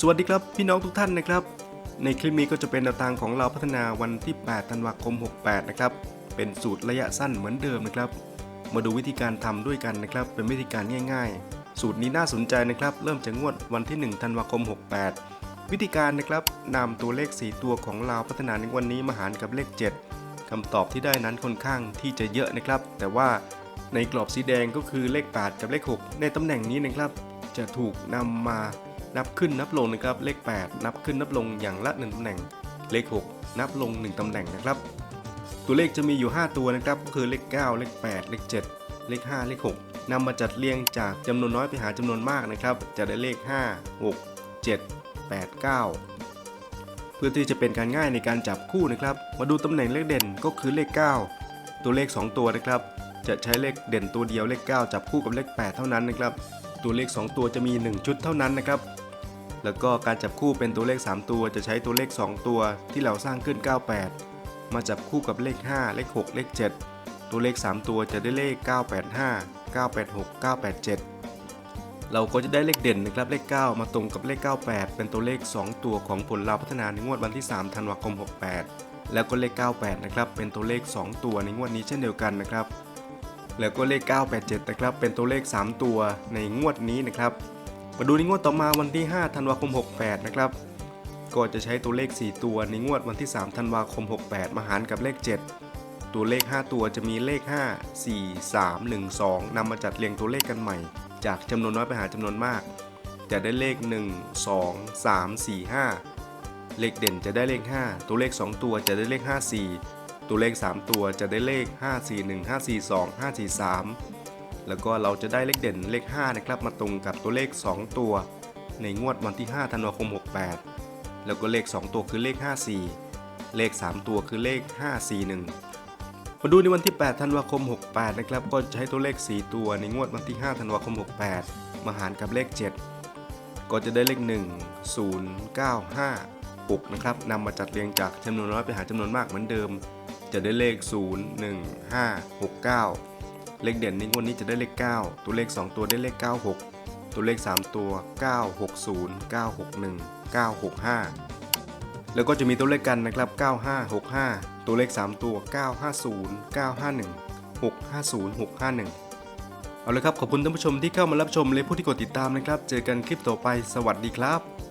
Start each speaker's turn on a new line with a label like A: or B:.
A: สวัสดีครับพี่น้องทุกท่านนะครับ ในคลิปนี้ก็จะเป็นแนวทางของเราพัฒนาวันที่ 8 ธันวาคม 68 นะครับ เป็นสูตรระยะสั้นเหมือนเดิมนะครับ มาดูวิธีการทำด้วยกันนะครับ เป็นวิธีการง่าย ๆ สูตรนี้น่าสนใจนะครับ เริ่มจากงวดวันที่ 1 ธันวาคม 68 วิธีการนะครับนำตัวเลข 4 ตัวของเราพัฒนาในวันนี้มาหารกับเลข 7คำตอบที่ได้นั้นค่อนข้างที่จะเยอะนะครับ แต่ว่าในกรอบสีแดงก็คือเลข 8 กับเลข 6 ในตำแหน่งนี้นะครับ จะถูกนำมา นับขึ้นนับลงนะครับ เลข 8 นับขึ้นนับลงอย่างละ 1ตำแหน่ง เลข 6 นับลง 1ตำแหน่งนะครับ ตัวเลขจะมีอยู่ 5 ตัวนะครับ ก็คือเลข 9 เลข 8 เลข 7 เลข 5 เลข 6 นำมาจัดเรียงจากจำนวนน้อยไปหาจำนวนมากนะครับ จะได้เลข 5 6 7 8 9เพื่อที่จะเป็นการง่ายในการจับคู่นะครับ มาดูตำแหน่งเลขเด่นก็คือเลข 9 ตัวเลข 2 ตัวนะครับ จะใช้เลขเด่นตัวเดียวเลข 9 จับคู่กับเลข 8 เท่านั้นนะครับ ตัวเลข 2 ตัวจะมี 1 ชุดเท่านั้นนะครับ แล้วก็การจับคู่เป็นตัวเลข 3 ตัวจะใช้ตัวเลข 2 ตัวที่เราสร้างขึ้น 98 มาจับคู่กับเลข 5 เลข 6 เลข 7 ตัวเลข 3 ตัวจะได้เลข 985 986 987 เราก็จะได้เลขเด่นนะครับเลข 9 มาตรงกับเลข 98 เป็นตัวเลข 2 ตัวของผลเราพัฒนาในงวดวันที่ 3 ธันวาคม 68 แล้วก็เลข 98 นะครับเป็นตัวเลข 2 ตัวในงวดนี้เช่นเดียวกันนะครับแล้วก็เลข 987 นะครับเป็นตัวเลข 3 ตัวในงวดนี้นะครับ มาดูในงวดต่อมาวันที่ 5 ธันวาคม 68 นะครับ ก็จะใช้ตัวเลข 4 ตัวในงวดวันที่ 3 ธันวาคม 68 มาหารกับเลข 7 ตัวเลข 5 ตัวจะมีเลข 5 4 3 1 2นำมาจัดเรียงตัวเลขกันใหม่ จากจำนวนน้อยไปหาจำนวนมาก จะได้เลข 1 2 3 4 5 เลขเด่นจะได้เลข 5 ตัวเลข 2 ตัวจะได้เลข 54 ตัวเลข 3 ตัวจะได้เลข 5 4 1 5 4 2 5 4 3 แล้วก็เราจะได้เลขเด่นเลข5นะครับมาตรงกับตัวเลข 2 ตัว ในงวดวันที่ 5 ธันวาคม 68 แล้วก็เลข 2 ตัวคือเลข 54 เลข 3 ตัวคือเลข 541 มาดูในวันที่ 8 ธันวาคม 68 นะครับ ก็จะใช้ตัวเลข 4 ตัวในงวดวันที่ 5 ธันวาคม 68 มาหารกับเลข 7 ก็จะได้เลข 1 0 9 5 6นะครับนำมาจัดเรียงจากจำนวนน้อยไปหาจำนวนมากเหมือนเดิม จะได้เลข 0 1 5 6 9 เลขเด่นในงวดนี้จะได้เลข 9 ตัวเลข 2 ตัวได้เลข 96 ตัวเลข 3 ตัว 960 961 965 แล้วก็จะมีตัวเลขกันนะครับ 9565 ตัวเลข 3 ตัว 950 951 650 651 เอาละครับ ขอบคุณท่านผู้ชมที่เข้ามารับชมและผู้ที่กดติดตามนะครับ เจอกันคลิปต่อไป สวัสดีครับ